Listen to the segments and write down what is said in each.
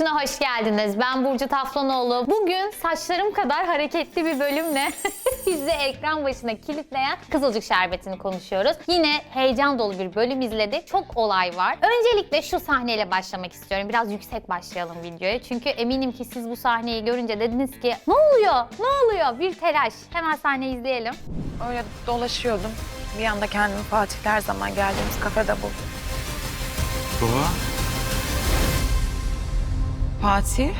Boşuna hoş geldiniz. Ben Burcu Taflanoğlu. Bugün saçlarım kadar hareketli bir bölümle bizi ekran başına kilitleyen Kızılcık Şerbeti'ni konuşuyoruz. Yine heyecan dolu bir bölüm izledik. Çok olay var. Öncelikle şu sahneyle başlamak istiyorum. Biraz yüksek başlayalım videoya. Çünkü eminim ki siz bu sahneyi görünce dediniz ki ne oluyor? Ne oluyor? Bir telaş. Hemen sahneyi izleyelim. Öyle dolaşıyordum. Bir anda kendimi Fatih'le her zaman geldiğimiz kafede buldum. Doğa. Fatih?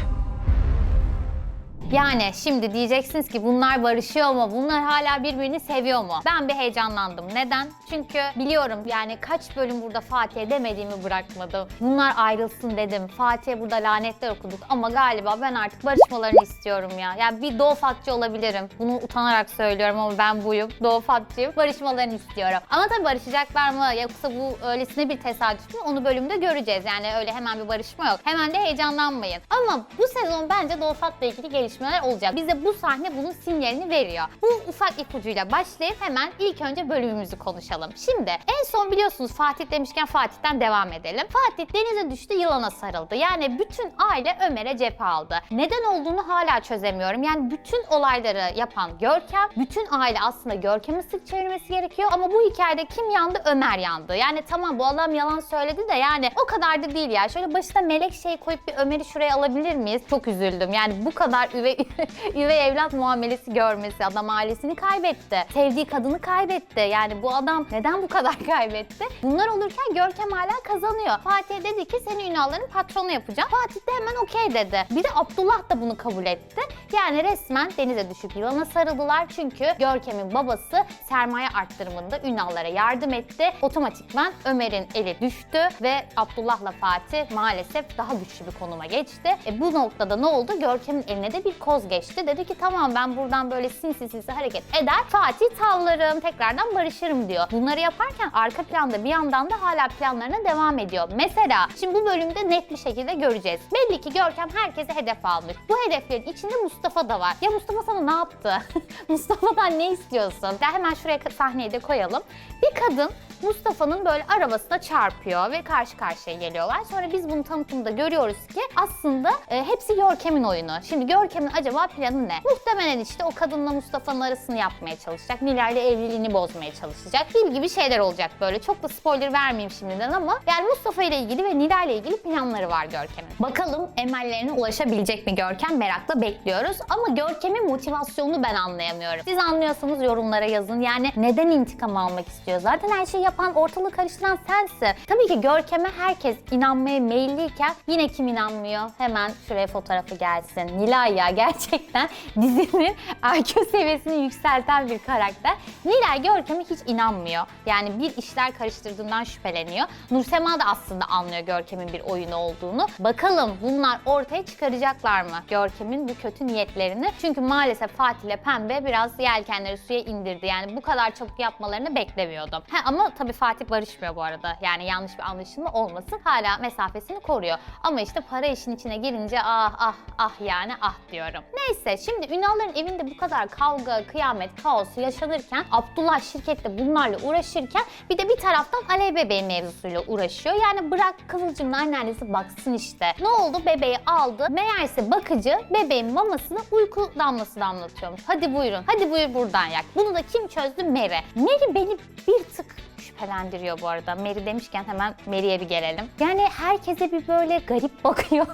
Yani şimdi diyeceksiniz ki bunlar barışıyor mu? Bunlar hala birbirini seviyor mu? Ben bir heyecanlandım. Neden? Çünkü biliyorum yani kaç bölüm burada Fatih'e demediğimi bırakmadım. Bunlar ayrılsın dedim. Fatih'e burada lanetler okuduk ama galiba ben artık barışmalarını istiyorum ya. Yani bir Doğu Fatçı olabilirim. Bunu utanarak söylüyorum ama ben buyum. Doğu Fatçıyım. Barışmalarını istiyorum. Ama tabii barışacaklar mı yoksa bu öylesine bir tesadüf mü? Onu bölümde göreceğiz. Yani öyle hemen bir barışma yok. Hemen de heyecanlanmayın. Ama bu sezon bence Doğu Fat'la ilgili gelişmeler olacak. Bize bu sahne bunun sinyalini veriyor. Bu ufak ipucuyla başlayıp hemen ilk önce bölümümüzü konuşalım. Şimdi en son biliyorsunuz Fatih demişken Fatih'ten devam edelim. Fatih denize düştü yılana sarıldı. Yani bütün aile Ömer'e cephe aldı. Neden olduğunu hala çözemiyorum. Yani bütün olayları yapan Görkem, bütün aile aslında Görkem'i sık çevirmesi gerekiyor ama bu hikayede kim yandı? Ömer yandı. Yani tamam bu adam yalan söyledi de yani o kadar da değil ya. Şöyle başına melek şey koyup bir Ömer'i şuraya alabilir miyiz? Çok üzüldüm. Yani bu kadar üvey, üvey evlat muamelesi görmesi. Adam ailesini kaybetti. Sevdiği kadını kaybetti. Yani bu adam neden bu kadar kaybetti? Bunlar olurken Görkem hala kazanıyor. Fatih dedi ki seni Ünal'ların patronu yapacağım. Fatih de hemen okey dedi. Bir de Abdullah da bunu kabul etti. Yani resmen denize düşüp yılana sarıldılar. Çünkü Görkem'in babası sermaye arttırımında Ünal'lara yardım etti. Otomatikman Ömer'in eli düştü ve Abdullah'la Fatih maalesef daha güçlü bir konuma geçti. E bu noktada ne oldu? Görkem'in eline de bir koz geçti. Dedi ki tamam ben buradan böyle sinsi sinsi hareket eder. Fatih tavlarım, tekrardan barışırım diyor. Bunları yaparken arka planda bir yandan da hala planlarına devam ediyor. Mesela şimdi bu bölümde net bir şekilde göreceğiz. Belli ki Görkem herkese hedef almış. Bu hedeflerin içinde Mustafa da var. Ya Mustafa sana ne yaptı? Mustafa'dan ne istiyorsun? Ya hemen şuraya sahneyi de koyalım. Bir kadın Mustafa'nın böyle arabasına çarpıyor ve karşı karşıya geliyorlar. Sonra biz bunu tanıtımda görüyoruz ki aslında e, hepsi Görkem'in oyunu. Şimdi Görkem'in acaba planı ne? Muhtemelen işte o kadınla Mustafa'nın arasını yapmaya çalışacak. Nilay'la evliliğini bozmaya çalışacak. Gibi gibi şeyler olacak böyle. Çok da spoiler vermeyeyim şimdiden ama yani Mustafa ile ilgili ve Nilay'la ilgili planları var Görkem'in. Bakalım emellerine ulaşabilecek mi Görkem? Merakla bekliyoruz. Ama Görkem'in motivasyonunu ben anlayamıyorum. Siz anlıyorsanız yorumlara yazın. Yani neden intikam almak istiyor? Zaten her şeyi yapan, ortalığı karıştıran sensin. Tabii ki Görkem'e herkes inanmaya meyilliyken yine kim inanmıyor? Hemen şuraya fotoğrafı gelsin. Nilay ya gerçekten dizinin IQ seviyesini yükselten bir karakter. Nilay Görkem'e hiç inanmıyor. Yani bir işler karıştırdığından şüpheleniyor. Nursema da aslında anlıyor Görkem'in bir oyunu olduğunu. Bakalım bunlar ortaya çıkaracaklar mı Görkem'in bu kötü niyetlerini? Çünkü maalesef Fatih ile Pembe biraz yelkenleri suya indirdi. Yani bu kadar çabuk yapmalarını beklemiyordum. Ha, ama tabii Fatih barışmıyor bu arada. Yani yanlış bir anlaşılma olmasın. Hala mesafesini koruyor. Ama işte para işin içine girince ah ah ah yani ah diyorum. Neyse şimdi Ünal'ların evinde bu kadar kavga, kıyamet, kaos yaşanırken Abdullah şirkette bunlarla uğraşırken bir de bir taraftan Alev bebeği mevzusuyla uğraşıyor. Yani bırak Kıvılcım'ın anneannesi baksın işte. Ne oldu? Bebeği aldı. Meğerse bakıcı bebeğin mamasını uyku damlası damlatıyormuş. Hadi buyurun. Hadi buyur buradan yak. Bunu da kim çözdü? Meri. Meri beni bir tık şüphelendiriyor bu arada. Mary demişken hemen Mary'e bir gelelim. Yani herkese bir böyle garip bakıyor.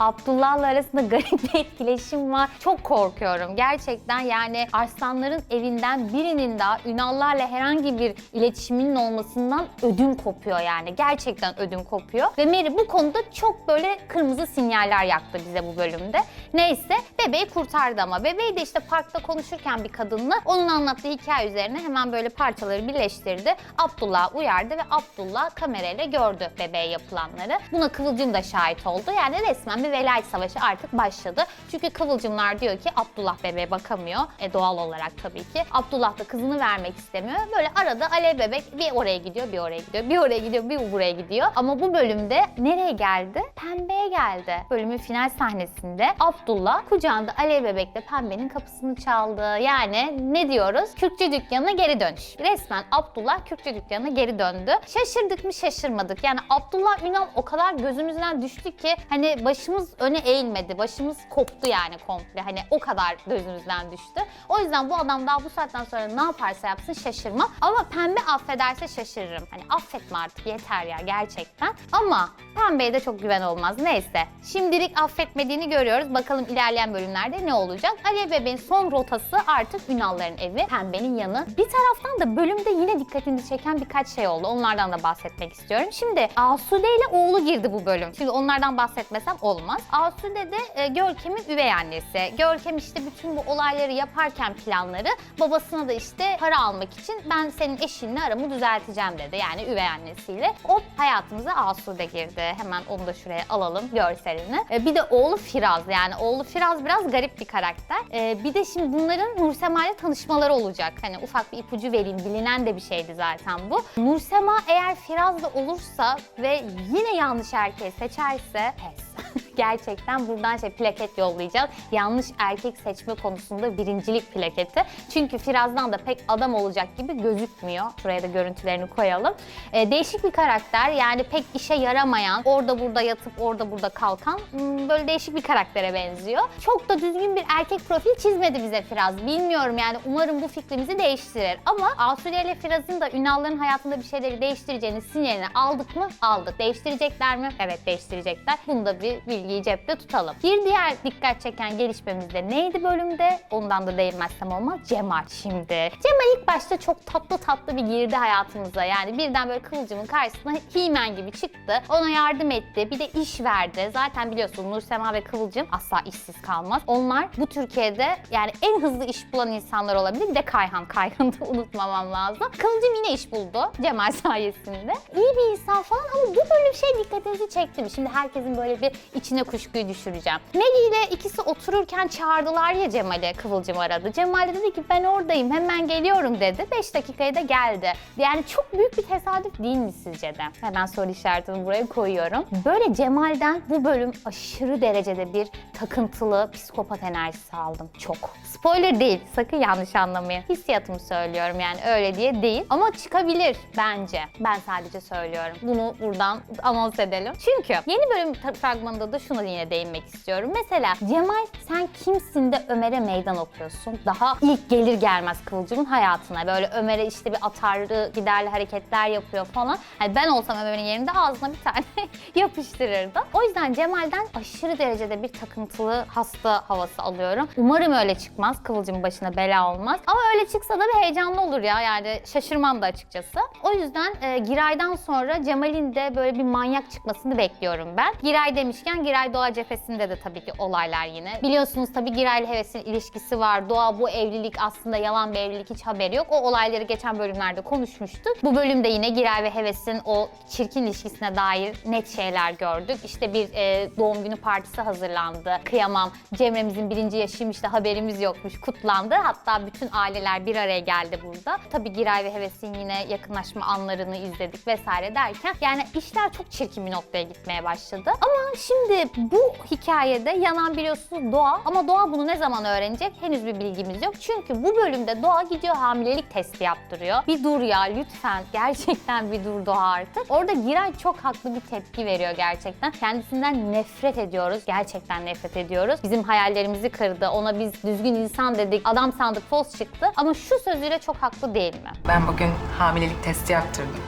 Abdullah'la arasında garip bir etkileşim var. Çok korkuyorum. Gerçekten yani Arslanların evinden birinin daha Ünallarla herhangi bir iletişiminin olmasından ödüm kopuyor yani. Gerçekten ödüm kopuyor. Ve Mary bu konuda çok böyle kırmızı sinyaller yaktı bize bu bölümde. Neyse bebeği kurtardı ama. Bebeği de işte parkta konuşurken bir kadınla onun anlattığı hikaye üzerine hemen böyle parçaları birleştirdi. Abdullah uyardı ve Abdullah kamerayla gördü bebeğe yapılanları. Buna Kıvılcım da şahit oldu. Yani resmen bir velayet savaşı artık başladı. Çünkü Kıvılcımlar diyor ki Abdullah bebeğe bakamıyor. E doğal olarak tabii ki. Abdullah da kızını vermek istemiyor. Böyle arada Alev bebek bir oraya gidiyor, bir oraya gidiyor, bir oraya gidiyor, bir buraya gidiyor. Ama bu bölümde nereye geldi? Pembe'ye geldi. Bölümün final sahnesinde Abdullah kucağında Alev bebekle Pembe'nin kapısını çaldı. Yani ne diyoruz? Kürkçü dükkanına geri dönüş. Resmen Abdullah Kürkçü dükkanına geri döndü. Şaşırdık mı şaşırmadık. Yani Abdullah Ünal o kadar gözümüzden düştü ki hani başımız öne eğilmedi. Başımız koptu yani komple. Hani o kadar gözümüzden düştü. O yüzden bu adam daha bu saatten sonra ne yaparsa yapsın şaşırma. Ama pembe affederse şaşırırım. Hani affetme artık yeter ya gerçekten. Ama pembeye de çok güven olmaz. Neyse. Şimdilik affetmediğini görüyoruz. Bakalım ilerleyen bölümlerde ne olacak? Ali Bebeğin son rotası artık Ünalların evi. Pembenin yanı. Bir taraftan da bölümde yine dikkatini çeken birkaç şey oldu. Onlardan da bahsetmek istiyorum. Şimdi Asude ile oğlu girdi bu bölüm. Şimdi onlardan bahsetmesem olmaz. Asude de e, Görkem'in üvey annesi. Görkem işte bütün bu olayları yaparken planları babasına da işte para almak için ben senin eşinle aramı düzelteceğim dedi. Yani üvey annesiyle. O hayatımıza Asude girdi. Hemen onu da şuraya alalım görselini. E, bir de oğlu Firaz yani oğlu Firaz biraz garip bir karakter. E, bir de şimdi bunların Nursema ile tanışmaları olacak. Hani ufak bir ipucu vereyim. Bilinen de bir şeydi zaten bu. Nursema eğer Firaz'la olursa ve yine yanlış erkeği seçerse pes. Gerçekten buradan şey plaket yollayacağız. Yanlış erkek seçme konusunda birincilik plaketi. Çünkü Firaz'dan da pek adam olacak gibi gözükmüyor. Şuraya da görüntülerini koyalım. Ee, değişik bir karakter. Yani pek işe yaramayan, orada burada yatıp orada burada kalkan hmm, böyle değişik bir karaktere benziyor. Çok da düzgün bir erkek profil çizmedi bize Firaz. Bilmiyorum yani umarım bu fikrimizi değiştirir. Ama Asude ile Firaz'ın da Ünal'ların hayatında bir şeyleri değiştireceğini sinyalini aldık mı? Aldık. Değiştirecekler mi? Evet değiştirecekler. Bunu da bir bilgiyi cepte tutalım. Bir diğer dikkat çeken gelişmemiz de neydi bölümde? Ondan da değinmezsem olmaz. Cemal şimdi. Cemal ilk başta çok tatlı tatlı bir girdi hayatımıza. Yani birden böyle Kıvılcım'ın karşısına Himen gibi çıktı. Ona yardım etti. Bir de iş verdi. Zaten biliyorsun Nursema ve Kıvılcım asla işsiz kalmaz. Onlar bu Türkiye'de yani en hızlı iş bulan insanlar olabilir. Bir de Kayhan. Kayhan'ı da unutmamam lazım. Kıvılcım yine iş buldu Cemal sayesinde. İyi bir insan falan ama bu bir şey dikkatinizi çekti mi? Şimdi herkesin böyle bir içine kuşkuyu düşüreceğim. Maggie ile ikisi otururken çağırdılar ya Cemal'i. Kıvılcım aradı. Cemal de dedi ki ben oradayım hemen geliyorum dedi. 5 dakikaya da geldi. Yani çok büyük bir tesadüf değil mi sizce de? Hemen soru işaretini buraya koyuyorum. Böyle Cemal'den bu bölüm aşırı derecede bir takıntılı psikopat enerjisi aldım. Çok. Spoiler değil. Sakın yanlış anlamayın. Hissiyatımı söylüyorum yani öyle diye değil. Ama çıkabilir bence. Ben sadece söylüyorum. Bunu buradan anons edelim. Çünkü yeni bölüm fragmanında da şuna yine değinmek istiyorum. Mesela Cemal sen kimsin de Ömer'e meydan okuyorsun? Daha ilk gelir gelmez Kıvılcım'ın hayatına. Böyle Ömer'e işte bir atarlı giderli hareketler yapıyor falan. Hani ben olsam Ömer'in yerinde ağzına bir tane yapıştırırdım. O yüzden Cemal'den aşırı derecede bir takıntılı hasta havası alıyorum. Umarım öyle çıkmaz. Kıvılcımın başına bela olmaz. Ama öyle çıksa da bir heyecanlı olur ya. Yani şaşırmam da açıkçası. O yüzden e, Giray'dan sonra Cemal'in de böyle bir manyak çıkmasını bekliyorum ben. Giray demişken Giray Doğa cephesinde de tabii ki olaylar yine. Biliyorsunuz tabii Giray ile Heves'in ilişkisi var. Doğa bu evlilik aslında yalan bir evlilik hiç haberi yok. O olayları geçen bölümlerde konuşmuştuk. Bu bölümde yine Giray ve Heves'in o çirkin ilişkisine dair net şeyler gördük. İşte bir e, doğum günü partisi hazırlandı. Kıyamam. Cemre'mizin birinci yaşıymış da haberimiz yokmuş. Kutlandı. Hatta bütün aileler bir araya geldi burada. Tabii Giray ve Heves'in yine yakınlaşma anlarını izledik vesaire derken yani işler çok çirkin bir noktaya gitmeye başladı. Ama şimdi bu hikayede yanan biliyorsunuz Doğa ama Doğa bunu ne zaman öğrenecek henüz bir bilgimiz yok. Çünkü bu bölümde Doğa gidiyor hamilelik testi yaptırıyor. Bir dur ya lütfen gerçekten bir dur Doğa artık. Orada Giray çok haklı bir tepki veriyor gerçekten. Kendisinden nefret ediyoruz. Gerçekten nefret ediyoruz. Bizim hayallerimizi kırdı. Ona biz düzgün insan dedik. Adam sandık fos çıktı. Ama şu sözüyle çok haklı değil mi? Ben bugün hamilelik testi yaptırdım.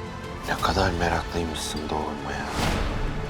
Ne kadar meraklıymışsın doğurmaya.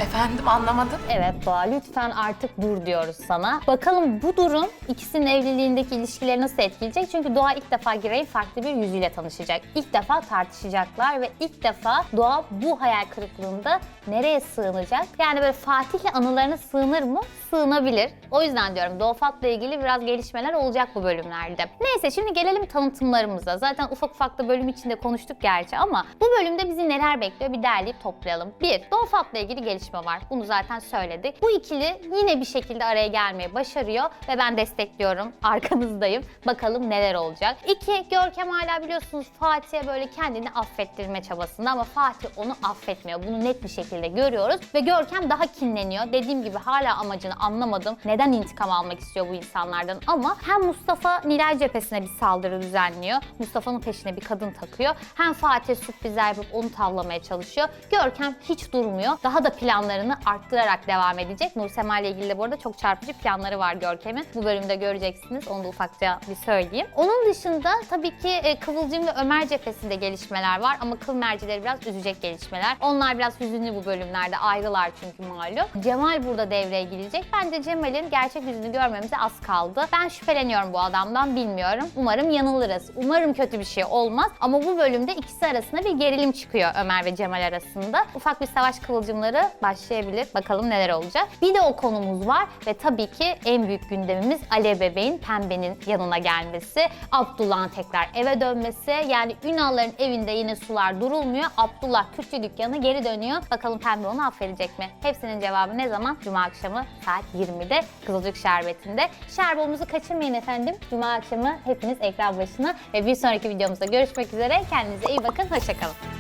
Efendim anlamadım. Evet Doğa lütfen artık dur diyoruz sana. Bakalım bu durum ikisinin evliliğindeki ilişkileri nasıl etkileyecek? Çünkü Doğa ilk defa Giray'ın farklı bir yüzüyle tanışacak. İlk defa tartışacaklar ve ilk defa Doğa bu hayal kırıklığında nereye sığınacak? Yani böyle Fatih'le anılarına sığınır mı? Sığınabilir. O yüzden diyorum Doğa Fat'la ilgili biraz gelişmeler olacak bu bölümlerde. Neyse şimdi gelelim tanıtımlarımıza. Zaten ufak ufak da bölüm içinde konuştuk gerçi ama bu bölümde bizi neler bekliyor bir derleyip toplayalım. Bir, Doğa Fat'la ilgili gelişme var. Bunu zaten söyledik. Bu ikili yine bir şekilde araya gelmeyi başarıyor ve ben destekliyorum. Arkanızdayım. Bakalım neler olacak. İki, Görkem hala biliyorsunuz Fatih'e böyle kendini affettirme çabasında ama Fatih onu affetmiyor. Bunu net bir şekilde görüyoruz ve Görkem daha kinleniyor. Dediğim gibi hala amacını anlamadım. Neden intikam almak istiyor bu insanlardan ama hem Mustafa Nilay cephesine bir saldırı düzenliyor. Mustafa'nın peşine bir kadın takıyor. Hem Fatih sürprizler yapıp onu tavlamaya çalışıyor. Görkem hiç durmuyor. Daha da plan planlarını arttırarak devam edecek. Nursema ile ilgili de bu arada çok çarpıcı planları var Görkem'in. Bu bölümde göreceksiniz. Onu da ufakça bir söyleyeyim. Onun dışında tabii ki e, Kıvılcım ve Ömer cephesinde gelişmeler var ama kıl mercileri biraz üzecek gelişmeler. Onlar biraz hüzünlü bu bölümlerde ayrılar çünkü malum. Cemal burada devreye girecek. Bence Cemal'in gerçek yüzünü görmemize az kaldı. Ben şüpheleniyorum bu adamdan bilmiyorum. Umarım yanılırız. Umarım kötü bir şey olmaz. Ama bu bölümde ikisi arasında bir gerilim çıkıyor Ömer ve Cemal arasında. Ufak bir savaş kıvılcımları başlayabilir. Bakalım neler olacak. Bir de o konumuz var ve tabii ki en büyük gündemimiz Alev Bebeğin Pembe'nin yanına gelmesi. Abdullah'ın tekrar eve dönmesi. Yani Ünal'ların evinde yine sular durulmuyor. Abdullah Kürtçü dükkanı geri dönüyor. Bakalım Pembe onu affedecek mi? Hepsinin cevabı ne zaman? Cuma akşamı saat 20'de Kızılcık Şerbeti'nde. Şerbumuzu kaçırmayın efendim. Cuma akşamı hepiniz ekran başına ve bir sonraki videomuzda görüşmek üzere. Kendinize iyi bakın. Hoşçakalın.